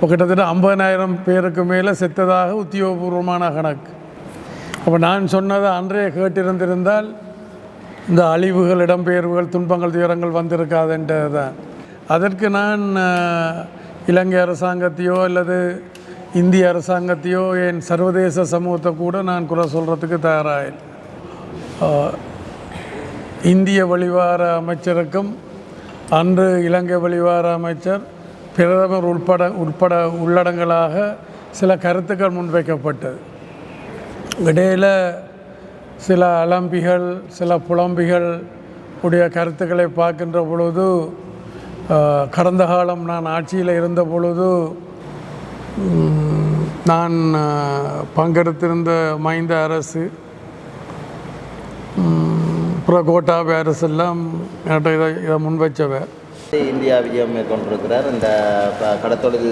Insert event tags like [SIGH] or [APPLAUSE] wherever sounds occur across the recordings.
இப்போ கிட்டத்தட்ட ஐம்பதனாயிரம் பேருக்கு மேலே செத்ததாக உத்தியோகபூர்வமான கணக்கு. அப்போ நான் சொன்னதை அன்றே கேட்டிருந்திருந்தால் இந்த அழிவுகள் இடம்பெயர்வுகள் துன்பங்கள் துயரங்கள் வந்திருக்காதுன்றது தான் அதற்கு நான் இலங்கை அரசாங்கத்தையோ அல்லது இந்திய அரசாங்கத்தையோ என் சர்வதேச சமூகத்தை கூட நான் குறை சொல்கிறதுக்கு தயாராக இந்திய வெளிவார அமைச்சருக்கும் அன்று இலங்கை வெளிவார அமைச்சர் பிரதமர் உட்பட உட்பட உள்ளடங்கலாக சில கருத்துக்கள் முன்வைக்கப்பட்டது. இடையில் சில அலம்பிகள் சில புலம்பிகள் உடைய கருத்துக்களை பார்க்கின்ற பொழுது கடந்த காலம் நான் ஆட்சியில் இருந்த பொழுது நான் பங்கெடுத்திருந்த மைந்த அரசு அப்புறம் கோட்டாபே அரசு என்கிட்ட இதை இதை முன்வைச்சவ இந்தியா விஜயம் மேற்கொண்டிருக்கிறார். இந்த க- கடத்தொழில்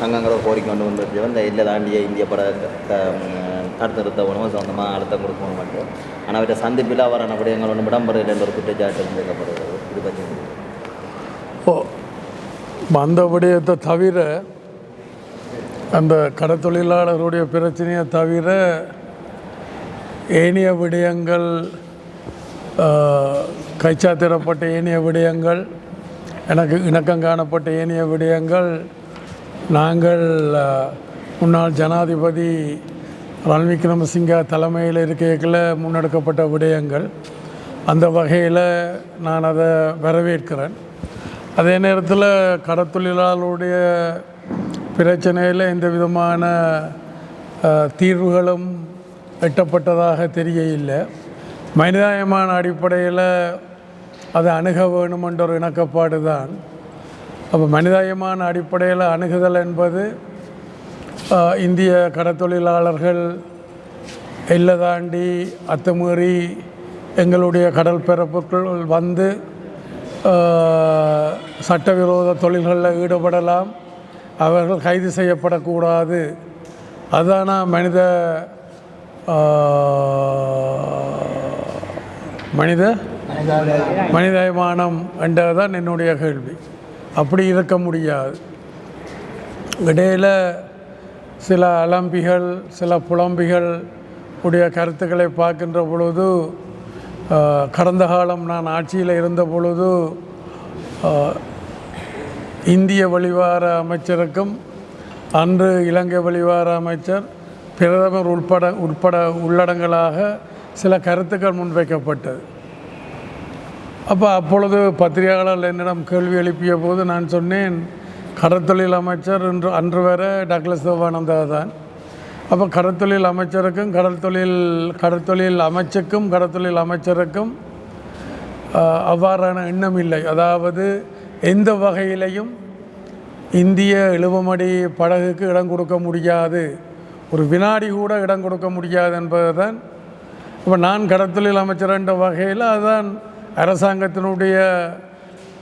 சங்கங்களை கோரிக்கை கொண்டு வந்துருச்சு இந்த இல்லை தாண்டிய இந்திய பட தடுத்து உணவு சொந்தமாக அழுத்தம் கொடுக்கணும் மட்டும். ஆனால் அவரை சந்திப்பில் அவரான விடயங்கள் ஒன்று இடம்பெறல என்ற ஒரு குற்றச்சாட்டு முன்வைக்கப்படுகிறது இது பற்றி ஓ அந்த விடயத்தை தவிர அந்த கடத்தொழிலாளருடைய பிரச்சனையை தவிர ஏனைய விடயங்கள் கைச்சாத்திடப்பட்ட ஏனைய விடயங்கள் எனக்கு இணக்கம் காணப்பட்ட ஏனைய விடயங்கள் நாங்கள் முன்னாள் ஜனாதிபதி ரன் விக்ரமசிங்கா தலைமையில் இருக்கையில் முன்னெடுக்கப்பட்ட விடயங்கள். அந்த வகையில் நான் அதை வரவேற்கிறேன். அதே நேரத்தில் கடத்தொழிலாளருடைய பிரச்சனையில் எந்த விதமான தீர்வுகளும் எட்டப்பட்டதாக தெரியவில்லை. மனிதாயமான அடிப்படையில் அதை அணுக வேணுமென்ற ஒரு இணக்கப்பாடு தான். அப்போ மனிதாயமான அடிப்படையில் அணுகுதல் என்பது இந்திய கடத்தொழிலாளர்கள் எல்லை தாண்டி அத்துமீறி எங்களுடைய கடல் பிறப்புக்குள் வந்து சட்டவிரோத தொழில்களில் ஈடுபடலாம். அவர்கள் கைது செய்யப்படக்கூடாது. அதான மனித மனித மனிதாபிமானம் மனிதாயமானம் என்றதுதான் என்னுடைய கேள்வி. அப்படி இருக்க முடியாது. இடையில் சில அலம்பிகள் சில புலம்பிகள் உடைய கருத்துக்களை பார்க்கின்ற பொழுது கடந்த காலம் நான் ஆட்சியில் இருந்த பொழுது இந்திய வெளிவார அமைச்சருக்கும் அன்று இலங்கை வெளிவார அமைச்சர் பிரதமர் உட்பட உட்பட உள்ளடங்கலாக சில கருத்துக்கள் முன்வைக்கப்பட்டது. அப்போ அப்பொழுது பத்திரிகையாளர் என்னிடம் கேள்வி எழுப்பிய போது நான் சொன்னேன் கடற்தொழில் அமைச்சர் என்று அன்று வேற டக்ளஸ் தேவானந்தா தான். அப்போ கடற்தொழில் அமைச்சருக்கும் கடற்தொழில் கடற்தொழில் அமைச்சுக்கும் கடற்தொழில் அமைச்சருக்கும் அவ்வாறான எண்ணம் இல்லை. அதாவது எந்த வகையிலையும் இந்திய இழுவமடி படகுக்கு இடம் கொடுக்க முடியாது. ஒரு வினாடி கூட இடம் கொடுக்க முடியாது என்பதுதான். இப்போ நான் கடத்தொழில் அமைச்சர் என்ற வகையில் அதுதான் அரசாங்கத்தினுடைய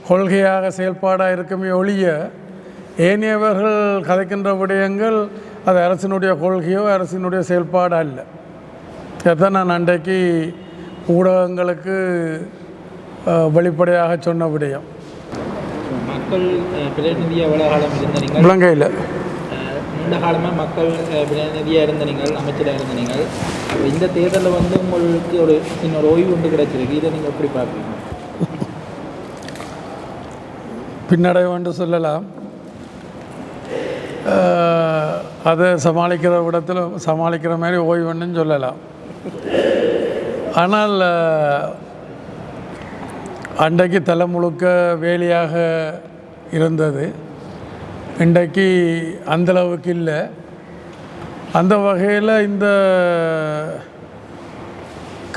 கொள்கையாக செயல்பாடாக இருக்குமே ஒழிய ஏனையவர்கள் கதைக்கின்ற விடயங்கள் அது அரசினுடைய கொள்கையோ அரசினுடைய செயல்பாடு அல்ல. இதைத்தான் நான் அன்றைக்கு ஊடகங்களுக்கு வெளிப்படையாக சொன்ன விடயம். இலங்கையில். நீண்ட காலமாக மக்கள் பிரதிநிதியாக இருந்த நீங்கள் அமைச்சராக இருந்த நீங்கள் இந்த தேர்தலில் வந்து உங்களுக்கு ஒரு இன்னொரு ஓய்வு ஒன்று கிடைச்சிருக்கு. இதை நீங்கள் எப்படி பார்க்குறீங்க பின்னடைவு என்று சொல்லலாம். அதை சமாளிக்கிற விடத்தில் சமாளிக்கிற மாதிரி ஓய்வுன்னு சொல்லலாம். ஆனால் அன்றைக்கு தலை முழுக்க வேலையாக இருந்தது. இன்றைக்கு அந்தளவுக்கு இல்லை. அந்த வகையில் இந்த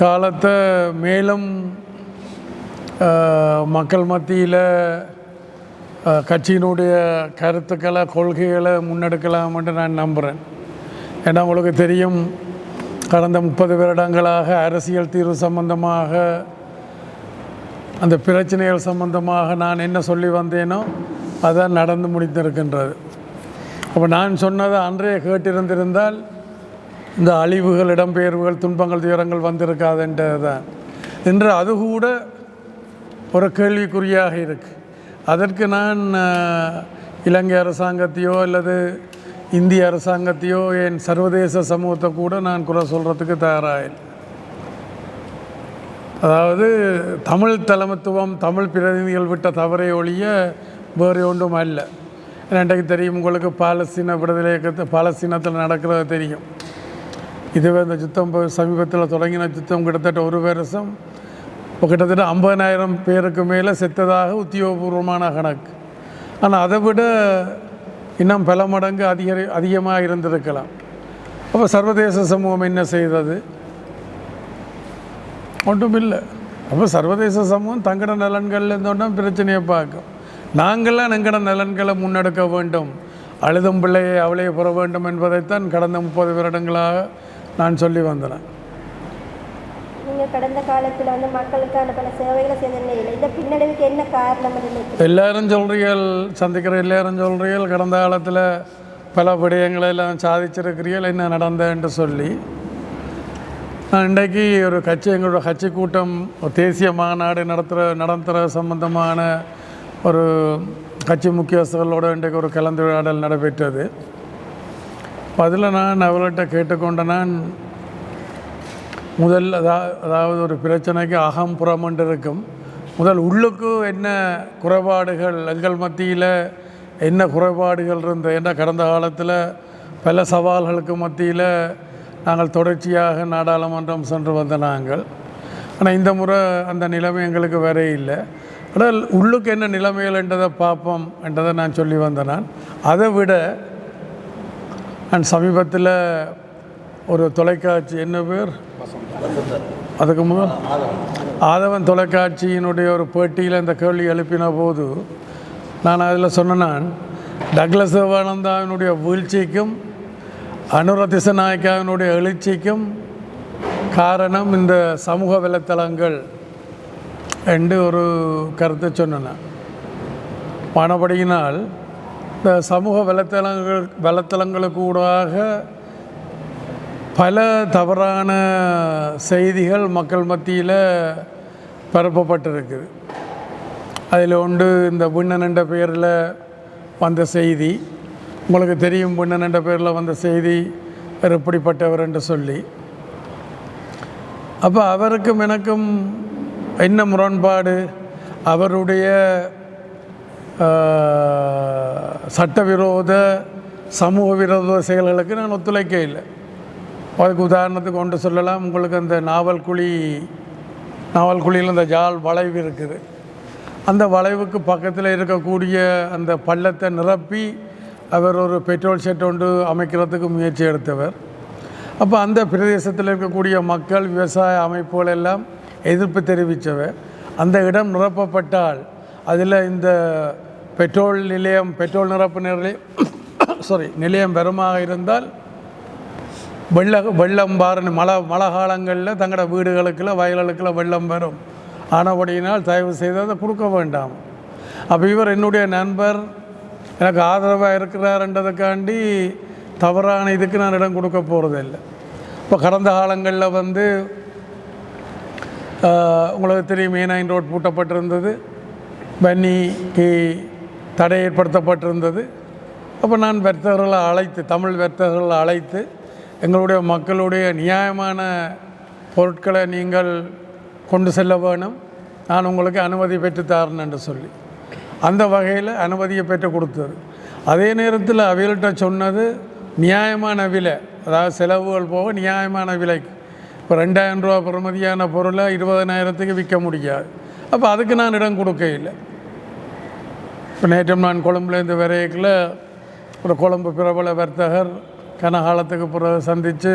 காலத்தை மேலும் மக்கள் மத்தியில் கட்சியினுடைய கருத்துக்களை கொள்கைகளை முன்னெடுக்கலாம்னு நான் நம்புகிறேன் ஏன்னா உங்களுக்கு தெரியும் கடந்த முப்பது வருடங்களாக அரசியல் தீர்வு சம்பந்தமாக அந்த பிரச்சனைகள் சம்பந்தமாக நான் என்ன சொல்லி வந்தேனோ அதான் நடந்து முடித்திருக்கின்றது அப்போ நான் சொன்னதை அன்றே கேட்டிருந்திருந்தால் இந்த அழிவுகள் இடம்பெயர்வுகள் துன்பங்கள் துயரங்கள் வந்திருக்காதுன்றது தான் இன்று அது கூட ஒரு கேள்விக்குறியாக இருக்குது அதற்கு நான் இலங்கை அரசாங்கத்தையோ அல்லது இந்திய அரசாங்கத்தையோ என் சர்வதேச சமூகத்தை கூட நான் குறை சொல்கிறதுக்கு தயாராக அதாவது தமிழ் தலைமத்துவம் தமிழ் பிரதிநிதிகள் விட்ட தவறை ஒழிய வேறு ஒன்றும் அல்ல ரெண்டைக்கு தெரியும் உங்களுக்கு. பாலஸ்தீன விடுதலை இயக்கத்தை பாலஸ்தீனத்தில் நடக்கிறது தெரியும். இதுவே இந்த யுத்தம் சமீபத்தில் தொடங்கின யுத்தம் கிட்டத்தட்ட ஒரு வருஷம். இப்போ கிட்டத்தட்ட ஐம்பதனாயிரம் பேருக்கு மேலே செத்ததாக உத்தியோகபூர்வமான கணக்கு. ஆனால் அதை விட இன்னும் பல மடங்கு அதிக அதிகமாக இருந்திருக்கலாம். அப்போ சர்வதேச சமூகம் என்ன செய்தது? ஒன்றும் இல்லை அப்போ சர்வதேச சமூகம் தங்கட நலன்கள் இருந்தோன்னா பிரச்சனையை பார்க்கும். நாங்கள்லாம் எங்கட நலன்களை முன்னெடுக்க வேண்டும். அழுதும் பிள்ளையை அவளே பெற வேண்டும் என்பதைத்தான் கடந்த முப்பது வருடங்களாக நான் சொல்லி வந்தேன். கடந்த காலத்தில் வந்து மக்களுக்கான பல சேவைகளை செய்த நிலையில் இந்த பின்னடைவுக்கு என்ன காரணம் நினைக்கிறீங்க? எல்லாரும் சொல்றீர்கள் சந்திக்கிற எல்லாரும் சொல்றீர்கள் கடந்த காலத்தில் பல விடயங்களை எல்லாம் சாதிச்சிருக்கிறீர்கள் என்ன நடந்தேன்னு சொல்லி. நான் இன்றைக்கு ஒரு கட்சி எங்களோட கட்சி கூட்டம் தேசிய மாநாடு நடத்துகிற நடத்துகிற சம்பந்தமான ஒரு கட்சி முக்கியஸ்தர்களோட இன்றைக்கு ஒரு கலந்துரையாடல் நடைபெற்றது. அதில் நான் அவர்கள்ட்ட கேட்டுக்கொண்ட நான் முதல் அதாவது ஒரு பிரச்சனைக்கு அகம் புறம் என்று இருக்கும். முதல் உள்ளுக்கு என்ன குறைபாடுகள் எங்கள் மத்தியில் என்ன குறைபாடுகள் இருந்தது என்ற கடந்த காலத்தில் பல சவால்களுக்கு மத்தியில் நாங்கள் தொடர்ச்சியாக நாடாளுமன்றம் சென்று வந்த நாங்கள். ஆனால் இந்த முறை அந்த நிலைமை எங்களுக்கு வேறே இல்லை. ஆனால் உள்ளுக்கு என்ன நிலைமைகள் என்றதை பார்ப்போம் என்றதை நான் சொல்லி வந்தேன் நான். அதை விட நான் சமீபத்தில் ஒரு தொலைக்காட்சி என்ன பேர்? அதுக்கு முதல் ஆதவன் தொலைக்காட்சியினுடைய ஒரு பேட்டியில் இந்த கேள்வி எழுப்பின போது நான் அதில் சொன்னேன் டக்ளஸ் சிவானந்தாவினுடைய வீழ்ச்சிக்கும் அனுரதிசநாயக்காவினுடைய எழுச்சிக்கும் காரணம் இந்த சமூக வலைத்தளங்கள். என்று ஒரு கருத்தை சொன்னேன். மனப்படியினால் இந்த சமூக வலைத்தளங்கள் வலைத்தளங்களுக்கு ஊடாக பல தவறான செய்திகள் மக்கள் மத்தியில் பரப்பப்பட்டிருக்குது. அதில் ஒன்று இந்த விண்ணன் என்ற பெயரில் வந்த செய்தி. உங்களுக்கு தெரியும் விண்ணன் என்ற பெயரில் வந்த செய்தி எப்படிப்பட்டவர் என்று சொல்லி. அப்போ அவருக்கும் எனக்கும் என்ன முரண்பாடு? அவருடைய சட்டவிரோத சமூக விரோத செயல்களுக்கு நான் ஒத்துழைக்க இல்லை. அதுக்கு உதாரணத்துக்கு ஒன்று சொல்லலாம். உங்களுக்கு அந்த நாவல் குழி நாவல் குழியில் அந்த ஜால் வளைவு இருக்குது. அந்த வளைவுக்கு பக்கத்தில் இருக்கக்கூடிய அந்த பள்ளத்தை நிரப்பி அவர் ஒரு பெட்ரோல் ஷெட் ஒன்று அமைக்கிறதுக்கு முயற்சி எடுத்தவர். அப்போ அந்த பிரதேசத்தில் இருக்கக்கூடிய மக்கள் விவசாய அமைப்புகள் எல்லாம் எதிர்ப்பு தெரிவித்தவர். அந்த இடம் நிரப்பப்பட்டால் அதில் இந்த பெட்ரோல் நிலையம் பெட்ரோல் நிரப்பு நிலையம் [COUGHS] சாரி நிலையம் வெறுமாக இருந்தால் வெள்ள வெள்ளம் பாருன்னு மழை மழை காலங்களில் தங்களோட வீடுகளுக்குள்ள வயல்களுக்குள்ள வெள்ளம் வரும். ஆனபடியினால் தயவு செய்து அதை கொடுக்க வேண்டாம். அப்போ இவர் என்னுடைய நண்பர் எனக்கு ஆதரவாக இருக்கிறாருன்றதுக்காண்டி தவறான இதுக்கு நான் இடம் கொடுக்க போகிறதில்லை இப்போ கடந்த காலங்களில் வந்து உங்களுக்கு தெரியும் ஏனாயின் ரோட் பூட்டப்பட்டிருந்தது. பன்னிக்கு தடை ஏற்படுத்தப்பட்டிருந்தது. அப்போ நான் வர்த்தகர்களை அழைத்து தமிழ் வர்த்தகர்களை அழைத்து எங்களுடைய மக்களுடைய நியாயமான பொருட்களை நீங்கள் கொண்டு செல்ல வேணும். நான் உங்களுக்கு அனுமதி பெற்று என்று சொல்லி. அந்த வகையில் அனுமதியை பெற்று கொடுத்தது. அதே நேரத்தில் அவைகள்கிட்ட சொன்னது நியாயமான விலை அதாவது செலவுகள் போக நியாயமான விலைக்கு. இப்போ ரெண்டாயிரம் ரூபா பெறுமதியான பொருளை இருபதனாயிரத்துக்கு விற்க முடியாது. அப்போ அதுக்கு நான் இடம் கொடுக்க இல்லை இப்போ நேற்று நான் கொழும்புலேருந்து வரையக்கில் ஒரு கொழம்பு பிரபல வர்த்தகர் கனகாலத்துக்கு பிறகு சந்தித்து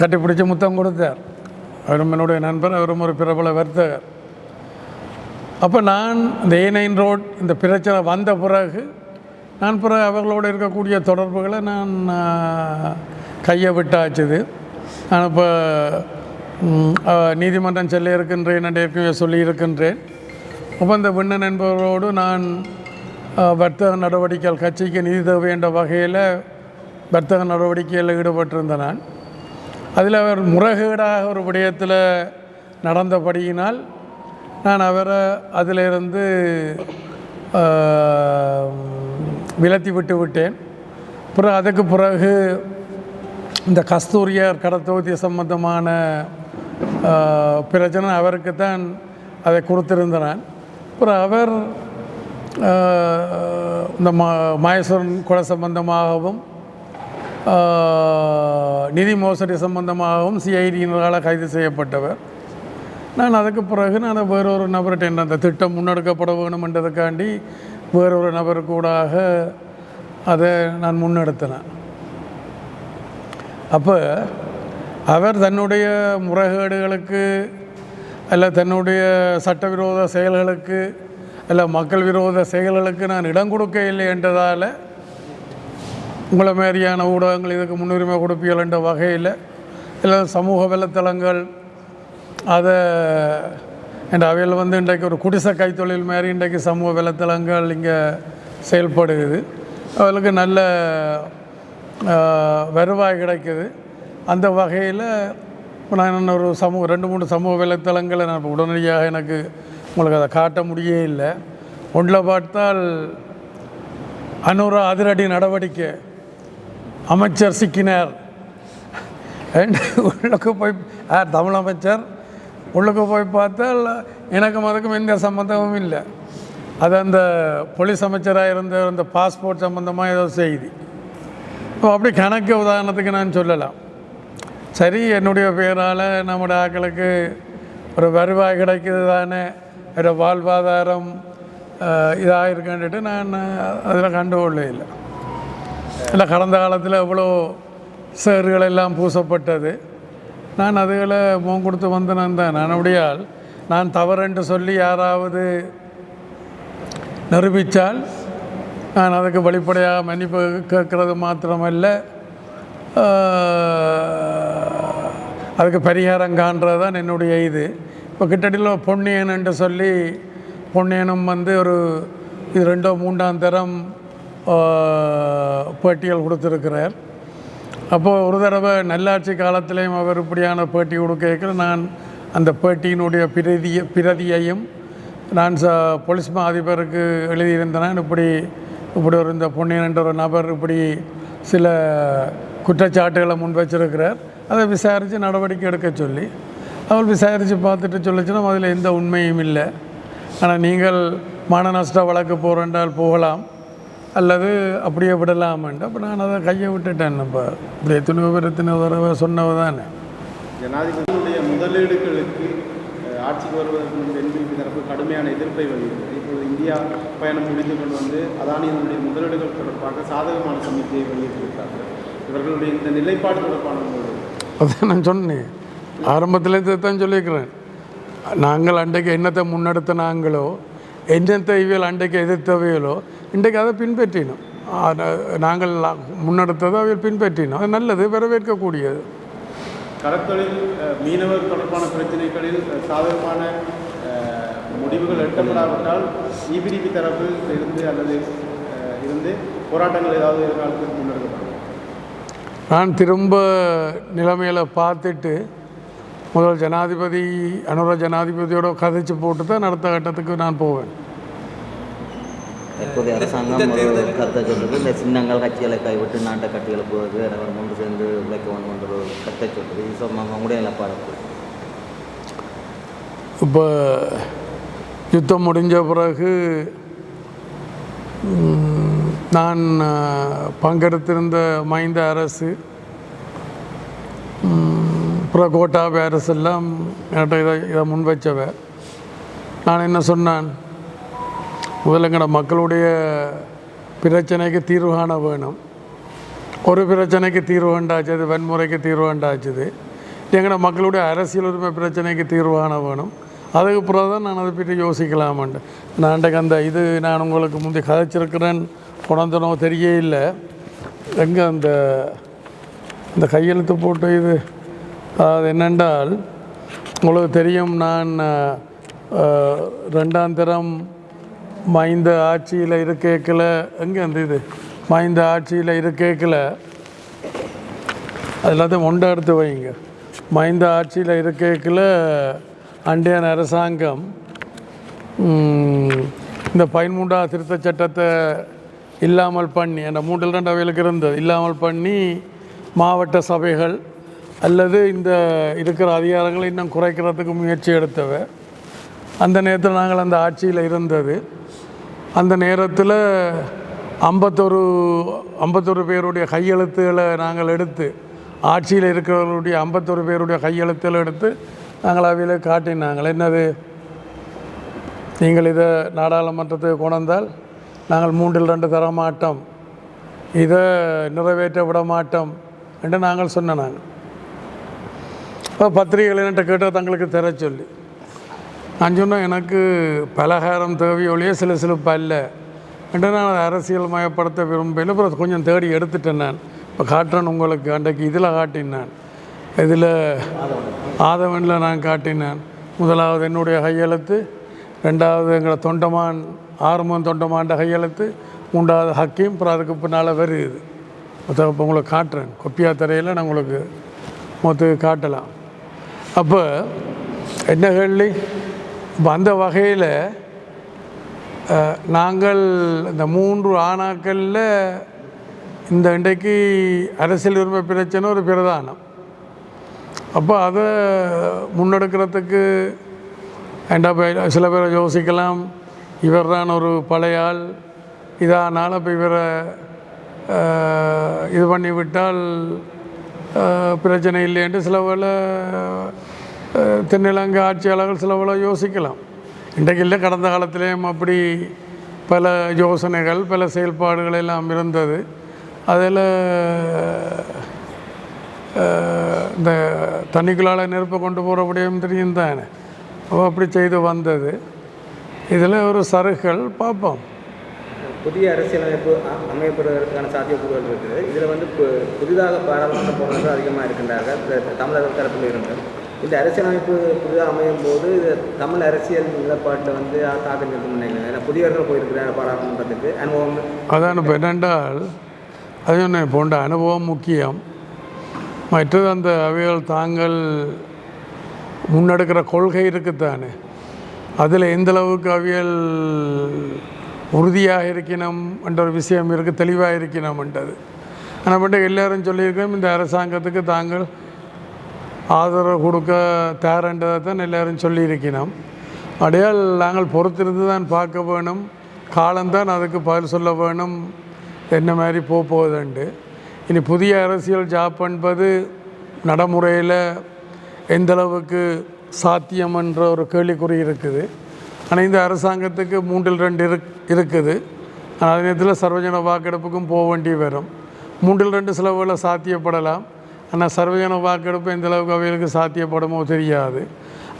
கட்டிப்பிடிச்சு முத்தம் கொடுத்தார். அவரும் என்னுடைய நண்பர் அவரும் ஒரு பிரபல வர்த்தகர். அப்போ நான் இந்த ஏ நைன் ரோட் இந்த பிரச்சனை வந்த பிறகு நான் பிறகு அவர்களோடு இருக்கக்கூடிய தொடர்புகளை நான் கையை விட்டாச்சுது ஆனால் இப்போ நீதிமன்றம் செல்ல இருக்கின்றேன் என்று ஏற்கனவே சொல்லியிருக்கின்றேன். அப்போ இந்த விண்ணன் என்பவரோடு நான் வர்த்தக நடவடிக்கைகள் கட்சிக்கு நிதி தேவை என்ற வகையில் வர்த்தக நடவடிக்கையில் ஈடுபட்டிருந்த நான். அதில் அவர் முறைகேடாக ஒரு விடயத்தில் நடந்தபடியினால் நான் அவரை அதிலிருந்து விலத்தி விட்டு விட்டேன். பிறகு அதுக்கு பிறகு இந்த கஸ்தூரியார் கடத்தொகுதி சம்பந்தமான பிரச்சனை அவருக்கு தான் அதை கொடுத்திருந்தேன் அப்புறம் அவர் இந்த மா மாயேஸ்வரன் கொலை சம்பந்தமாகவும் நிதி மோசடி சம்பந்தமாகவும் சிஐடியினரால் கைது செய்யப்பட்டவர். நான் அதுக்கு பிறகு நான் வேறொரு நபர்கிட்ட என்ன அந்த திட்டம் முன்னெடுக்கப்பட வேணுமென்றதுக்காண்டி வேறொரு நபர் கூடாக அதை நான் முன்னெடுத்தினேன். அப்போ அவர் தன்னுடைய முறைகேடுகளுக்கு அல்ல தன்னுடைய சட்டவிரோத செயல்களுக்கு அல்ல மக்கள் விரோத செயல்களுக்கு நான் இடம் கொடுக்க இல்லை என்றதால் உங்களை மாதிரியான ஊடகங்கள் இதுக்கு முன்னுரிமை கொடுப்பீர்கள் என்ற வகையில் இல்லை சமூக வலைத்தளங்கள் அதை என்ற அவையில் வந்து இன்றைக்கு ஒரு குடிசை கைத்தொழில் மாதிரி இன்றைக்கு சமூக வலைத்தளங்கள் இங்கே செயல்படுகிறது அவளுக்கு நல்ல வருவாய் கிடைக்குது. அந்த வகையில் நான் ஒரு சமூக ரெண்டு மூணு சமூக வலைத்தளங்களை நான் உடனடியாக எனக்கு உங்களுக்கு அதை காட்ட முடியே இல்லை. ஒன்றில் பார்த்தால் அநூறு அதிரடி நடவடிக்கை. அமைச்சர் சிக்கினார். உள்ளுக்கு போய் யார் தமிழ் அமைச்சர்? உள்ளுக்கு போய் பார்த்தால் எனக்கும் அதுக்கும் எந்த சம்மந்தமும் இல்லை. அது அந்த போலீஸ் அமைச்சராக இருந்த அந்த பாஸ்போர்ட் சம்மந்தமாக ஏதோ செய்தி. அப்படி கணக்கு உதாரணத்துக்கு நான் சொல்லலாம். சரி என்னுடைய பெயரால் நம்முடைய ஆக்களுக்கு ஒரு வருவாய் கிடைக்குது தானே ஒரு வாழ்வாதாரம் இதாக இருக்குன்ட்டு நான் அதில் கண்டுகொள்ள இல்லை. இல்லை கடந்த காலத்தில் எவ்வளோ சேறுகள் எல்லாம் பூசப்பட்டது. நான் அதுகளை முகம் கொடுத்து வந்து நான் தான். நான் நான் தவறென்று சொல்லி யாராவது நிரூபித்தால் நான் அதுக்கு வெளிப்படையாக மன்னிப்பு கேட்கறது மாத்திரமல்ல. அதுக்கு பரிகாரம் காண்றது தான் என்னுடைய இது. இப்போ கிட்டத்தட்ட பொன்னியன் என்று சொல்லி பொன்னியனும் வந்து ஒரு இது ரெண்டோ மூன்றாம் தரம் பேட்டிகள் கொடுத்துருக்கிறார். அப்போது ஒரு தடவை நல்லாட்சி காலத்திலையும் அவர் இப்படியான பேட்டி கொடுக்க நான் அந்த பேட்டியினுடைய பிரதிய பிரதியையும் நான் ச போலீஸ் மா அதிபருக்கு எழுதியிருந்தேன். இப்படி இப்படி ஒரு இந்த பொன்னியன் என்ற ஒரு நபர் இப்படி சில குற்றச்சாட்டுகளை முன் வச்சிருக்கிறார். அதை விசாரித்து நடவடிக்கை எடுக்க சொல்லி அவர் விசாரித்து பார்த்துட்டு சொல்லிச்சுன்னா அதில் எந்த உண்மையும் இல்லை. ஆனால் நீங்கள் மன நஷ்ட வழக்கு போகிறென்றால் போகலாம். அல்லது அப்படியே விடலாமன்ட்டு அப்போ நான் அதை கையை விட்டுட்டேன். நம்ம இப்படி எத்தனை பேர் எத்தனையோ தடவை சொன்னவ தானே. ஜனாதிபதியுடைய முதலீடுகளுக்கு ஆட்சிக்கு வருவதற்கு முன்பு எம்பிபி தரப்பு கடுமையான எதிர்ப்பை வெளியிட்டது. இந்தியா பயணம் முடிந்து கொண்டு வந்து அதானியினுடைய முதலீடுகள் தொடர்பாக சாதகமான சமிக்கையை வெளியிட்டிருக்கிறார்கள். இவர்களுடைய இந்த நிலைப்பாடு தொடர்பான அதான் நான் சொன்னேன். ஆரம்பத்திலேருந்து தான் சொல்லியிருக்கிறேன். நாங்கள் அன்றைக்கு என்னத்தை முன்னெடுத்த நாங்களோ என்னத்தை இவியல் அன்றைக்கு எதிர்த்தவைகளோ இன்றைக்கு அதை பின்பற்றினோம். நாங்கள் முன்னெடுத்ததை அவையில் பின்பற்றினோம். அது நல்லது வரவேற்கக்கூடியது. கடற்தொழில் அஹ், மீனவர் தொடர்பான பிரச்சனைகளில் சாதகமான முடிவுகள் எட்டப்படாவிட்டால் இபிடிபி தரப்பில் இருந்து அல்லது இருந்து போராட்டங்கள் ஏதாவது எதிர்காலத்தில் முன்னெடுக்கப்படும். நான் திரும்ப நிலைமையில் பார்த்துட்டு முதல் ஜனாதிபதி அனுர ஜனாதிபதியோட கதைச்சு போட்டு தான் அடுத்த கட்டத்துக்கு நான் போவேன். தற்போதைய அரசாங்கம் கருத்தை சொல்றது இந்த சின்னங்கள் கட்சிகளை கைவிட்டு நாட்டை கட்சிகளை போவது அனைவரும் ஒன்று சேர்ந்து உழைக்க வேண்டும் என்ற ஒரு கருத்தை சொல்றது இது சொன்னாங்க கூட நிலப்பாடு. இப்போ யுத்தம் முடிஞ்ச பிறகு நான் பங்கெடுத்திருந்த மைந்த அரசு ம், அப்புறம் கோட்டாபி அரசு எல்லாம் என்கிட்ட இதை இதை முன் வச்சவ. நான் என்ன சொன்னான்? முதல்ல எங்கட மக்களுடைய பிரச்சனைக்கு தீர்வு காண வேணும். ஒரு பிரச்சனைக்கு தீர்வு கண்டாச்சுது வன்முறைக்கு தீர்வு கண்டாச்சுது. எங்கட மக்களுடைய அரசியல் உரிமை பிரச்சனைக்கு தீர்வு காண வேணும். அதுக்கு பிறகு தான் நான் அதை பற்றி யோசிக்கலாமான்ட்டு. நான் அன்றைக்கு அந்த இது நான் உங்களுக்கு முந்தி கதைச்சிருக்கிறேன். உணர்ந்தனோ தெரிய இல்லை. எங்கே அந்த இந்த கையெழுத்து போட்டு இது அது என்னென்றால் உங்களுக்கு தெரியும் நான் ரெண்டாம் தரம் மைந்த ஆட்சியில் இருக்கேக்கில். எங்கே அந்த இது? மைந்த ஆட்சியில் இருக்கேக்கில். அது எல்லாத்தையும் ஒன்றை எடுத்து வைங்க. மைந்த ஆட்சியில் இருக்கேக்கில். அண்டியன் அரசாங்கம் இந்த பதிமூன்றா திருத்த சட்டத்தை இல்லாமல் பண்ணி அந்த மூன்றில் ரெண்டு அவைகளுக்கு இருந்தது இல்லாமல் பண்ணி மாவட்ட சபைகள் அல்லது இந்த இருக்கிற அதிகாரங்களை இன்னும் குறைக்கிறதுக்கு முயற்சி எடுத்தவ. அந்த நேரத்தில் நாங்கள் அந்த ஆட்சியில் இருந்தது. அந்த நேரத்தில் ஐம்பத்தொரு ஐம்பத்தொரு பேருடைய கையெழுத்துகளை நாங்கள் எடுத்து ஆட்சியில் இருக்கிறவர்களுடைய ஐம்பத்தொரு பேருடைய கையெழுத்துகளை எடுத்து நாங்கள் அவையில் காட்டினாங்கள் என்னது? நீங்கள் இதை நாடாளுமன்றத்துக்கு கொண்டாந்தால் நாங்கள் மூன்றில் ரெண்டு தர மாட்டோம். இதை நிறைவேற்ற விட மாட்டோம் என்று நாங்கள் சொன்ன நாங்கள். அப்போ பத்திரிகைகள் என்கிட்ட கேட்டால் தங்களுக்கு தர சொல்லி. நான் சொன்னேன் எனக்கு பலகாரம் தேவையொழிய சில சிலப்பு அல்ல என்று நான் அரசியல் மயப்படுத்த விரும்பல அப்புறம் கொஞ்சம் தேடி எடுத்துட்டேன் நான். இப்போ காட்டுறேன் உங்களுக்கு அன்றைக்கு இதில் காட்டினேன் இதில் ஆதவனில் நான் காட்டினேன். முதலாவது என்னுடைய கையெழுத்து ரெண்டாவது எங்களை தொண்டமான் ஆறுமன் தொண்டமான்ட கையெழுத்து மூன்றாவது ஹக்கீம் அப்புறம் அதுக்கு பின்னால் வருது மொத்தம் இப்போ உங்களுக்கு காட்டுறேன். கொப்பியா தரையில் நான் உங்களுக்கு மொத்தத்துக்கு காட்டலாம். அப்போ என்ன கேள்வி? இப்போ அந்த வகையில் நாங்கள் இந்த மூன்று ஆணாக்களில் இந்த இன்றைக்கு அரசியல் உரிமை பிரச்சனை ஒரு பிரதானம். அப்போ அதை முன்னெடுக்கிறதுக்கு ஏண்டா போய் சில பேரை யோசிக்கலாம். இவர் தான் ஒரு பழைய ஆள். இதானால் இப்போ இவரை இது பண்ணிவிட்டால் பிரச்சனை இல்லைன்ட்டு சில வேலை தென்னிலங்கை ஆட்சியாளர்கள் சில வேலை யோசிக்கலாம். இன்றைக்கு இல்லை கடந்த காலத்திலேயும் அப்படி பல யோசனைகள் பல செயல்பாடுகள் எல்லாம் இருந்தது. அதில் இந்த தண்ணிக்குள்ளால் நெருப்பை கொண்டு போகிறபடியும் தெரியும் தானே? அப்போ அப்படி செய்து வந்தது. இதில் ஒரு சருகள் பார்ப்போம். புதிய அரசியலமைப்பு அமையப்படுவதற்கான சாத்தியக்கூறுகள் இருக்குது. இதில் வந்து புதிதாக பாராளுமன்ற போனவர்கள் அதிகமாக இருக்கின்றார்கள். தமிழர்கள் தரப்பில் இருந்து. இந்த அரசியலமைப்பு புதிதாக அமையும் போது தமிழ் அரசியல் நிலப்பாட்டில் வந்து தாக்கம் இருக்கும் நினைக்கிறேன். ஏன்னா புதியவர்கள் போயிருக்கிறாங்க பாராளுமன்றத்துக்கு. அனுபவம் அதான் இப்போ என்னென்றால் அது சொன்னேன் போன்ற அனுபவம் முக்கியம். மற்றது அந்த அவைகள் தாங்கள் முன்னெடுக்கிற கொள்கை இருக்குத்தானே? அதில் எந்தளவுக்கு அவியல் உறுதியாக இருக்கணும் என்ற ஒரு விஷயம் இருக்குது தெளிவாக இருக்கணும்ன்றது ஆனால் மட்டும் எல்லோரும் சொல்லியிருக்கோம் இந்த அரசாங்கத்துக்கு தாங்கள் ஆதரவு கொடுக்க தயாரன்றதை தான் எல்லோரும் சொல்லியிருக்கணும் அடையால் நாங்கள் பொறுத்திருந்து தான் பார்க்க வேணும். காலம்தான் அதுக்கு பதில் சொல்ல வேணும். என்ன மாதிரி போக போகுதுண்டு. இனி புதிய அரசியல் ஜாப் என்பது நடைமுறையில் எந்தளவுக்கு சாத்தியம் என்ற ஒரு கேள்விக்குறி இருக்குது. ஆனால் இந்த அரசாங்கத்துக்கு மூன்றில் ரெண்டு இரு இருக்குது. ஆனால் அதே நேரத்தில் சர்வஜன வாக்கெடுப்புக்கும் போக வேண்டி வரும் மூன்றில் ரெண்டு செலவுகளை சாத்தியப்படலாம். ஆனால் சர்வஜன வாக்கெடுப்பு எந்த அளவுக்கு அவைகளுக்கு சாத்தியப்படுமோ தெரியாது.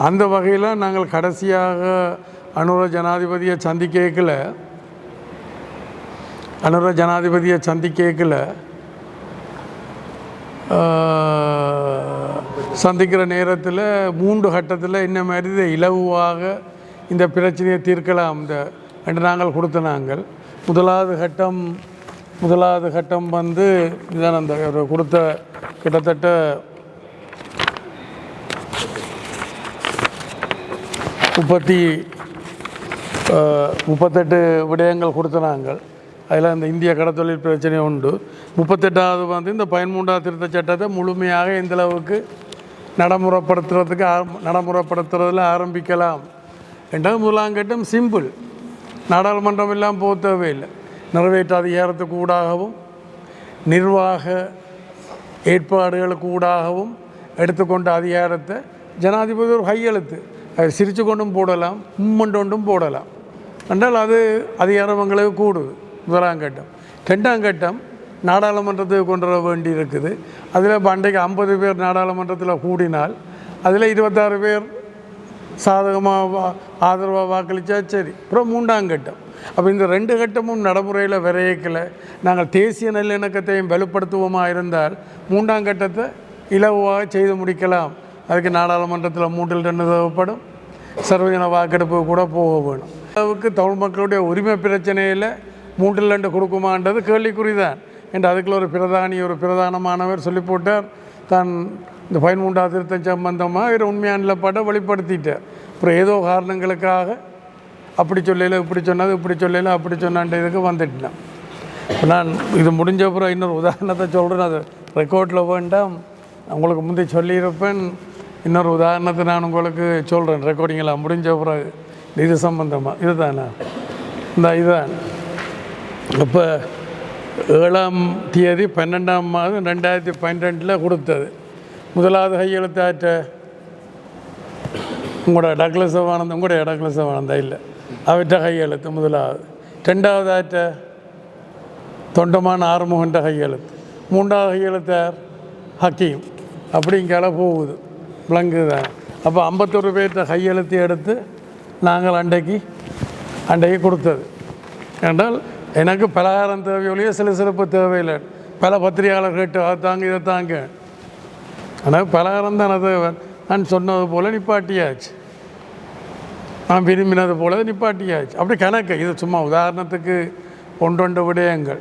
அந்த வகையில் நாங்கள் கடைசியாக அனுர ஜனாதிபதியை சந்திக்கல அனுர ஜனாதிபதியை சந்திக்கல சந்திக்கிற நேரத்தில் மூன்று கட்டத்தில் இன்ன மாதிரி இதை இலகுவாக இந்த பிரச்சனையை தீர்க்கலாம்? இந்த என்று நாங்கள் கொடுத்த நாங்கள். முதலாவது கட்டம் முதலாவது கட்டம் வந்து இதான் அந்த கொடுத்த கிட்டத்தட்ட முப்பத்தி முப்பத்தெட்டு விடயங்கள் கொடுத்த நாங்கள். அதில் இந்த இந்திய கடத்தொழில் பிரச்சனை உண்டு. முப்பத்தெட்டாவது வந்து இந்த பதிமூன்றாவது திருத்த சட்டத்தை முழுமையாக இந்தளவுக்கு நடைமுறைப்படுத்துறதுக்கு நடைமுறைப்படுத்துறதில் ஆரம்பிக்கலாம். ரெண்டாவது முதலாங்கட்டம் சிம்பிள். நாடாளுமன்றம் எல்லாம் போக தேவையில்லை. நிறைவேற்ற அதிகாரத்துக்கு ஊடாகவும் நிர்வாக ஏற்பாடுகளுக்கு ஊடாகவும் எடுத்துக்கொண்ட அதிகாரத்தை ஜனாதிபதி ஒரு கையெழுத்து. அதை சிரித்து கொண்டும் போடலாம் உம்மண்டு கொண்டும் போடலாம். என்றால் அது அதிகாரம் எங்களுக்கு கூடுது. முதலாம் கட்டம். ரெண்டாம் கட்டம் நாடாளுமன்றத்துக்கு கொண்டு வர வேண்டி இருக்குது அதில் இப்போ அன்றைக்கு ஐம்பது பேர் நாடாளுமன்றத்தில் கூடினால் அதில் இருபத்தாறு பேர் சாதகமாக வா ஆதரவாக வாக்களித்தா சரி. அப்புறம் மூன்றாம் கட்டம். அப்போ இந்த ரெண்டு கட்டமும் நடைமுறையில் விரையக்கல. நாங்கள் தேசிய நல்லிணக்கத்தையும் வலுப்படுத்துவோமா இருந்தால் மூன்றாம் கட்டத்தை இலவாக செய்து முடிக்கலாம். அதுக்கு நாடாளுமன்றத்தில் மூன்றில் ரெண்டு தேவைப்படும். சர்வஜன வாக்கெடுப்பு கூட போக வேணும். அளவுக்கு தமிழ் மக்களுடைய உரிமை பிரச்சனையில் மூன்றில் ரெண்டு கொடுக்குமான்றது கேள்விக்குறி தான் என்று அதுக்குள்ள ஒரு பிரதானி ஒரு பிரதானமானவர் சொல்லி போட்டார் தான் இந்த பதிமூன்றாவது திருத்தம் சம்பந்தமாக இவர் உண்மையான நிலப்பாட்டை வெளிப்படுத்திட்டார். அப்புறம் ஏதோ காரணங்களுக்காக அப்படி சொல்லல இப்படி சொன்னது இப்படி சொல்லல அப்படி சொன்னான்ற இதுக்கு வந்துட்டேன். நான் இது முடிஞ்ச அப்புறம் இன்னொரு உதாரணத்தை சொல்கிறேன் அது ரெக்கார்டில் வேண்டாம். உங்களுக்கு முந்தி சொல்லியிருப்பேன். இன்னொரு உதாரணத்தை நான் உங்களுக்கு சொல்கிறேன் ரெக்கார்டிங்கெல்லாம் முடிஞ்ச பிறகு இது சம்பந்தமாக இதுதானே? இந்த இதுதான் இப்போ ஏழாம் தேதி பன்னெண்டாம் மாதம் ரெண்டாயிரத்தி பன்னெண்டில் கொடுத்தது. முதலாவது கையெழுத்தாற்ற உங்களோட டக்ளஸ் ஆனந்த உங்களுடைய டக்ளஸ் ஆனந்தா இல்லை. அவற்ற கையெழுத்து முதலாவது. ரெண்டாவது ஆற்ற தொண்டமான ஆறுமுகன்ற கையெழுத்து. மூன்றாவது கையெழுத்தார் ஹக்கீம். அப்படிங்கால போகுது. விளங்குதான் அப்போ ஐம்பத்தொரு பேர்கிட்ட கையெழுத்து எடுத்து நாங்கள் அன்றைக்கு அன்றைக்கு கொடுத்தது. என்றால் எனக்கு பலகாரம் தேவையொழிய சில சிறப்பு தேவையில்லை. பல பத்திரிகையாளர் கேட்டு அதை தாங்க இதை தாங்க. ஆனால் பலகாரம் தானே தேவை. நான் சொன்னது போல் நிப்பாட்டியாச்சு. நான் விரும்பினது போல நிப்பாட்டியாச்சு. அப்படி கணக்கு இது சும்மா உதாரணத்துக்கு ஒன்றொண்டு விடயங்கள்.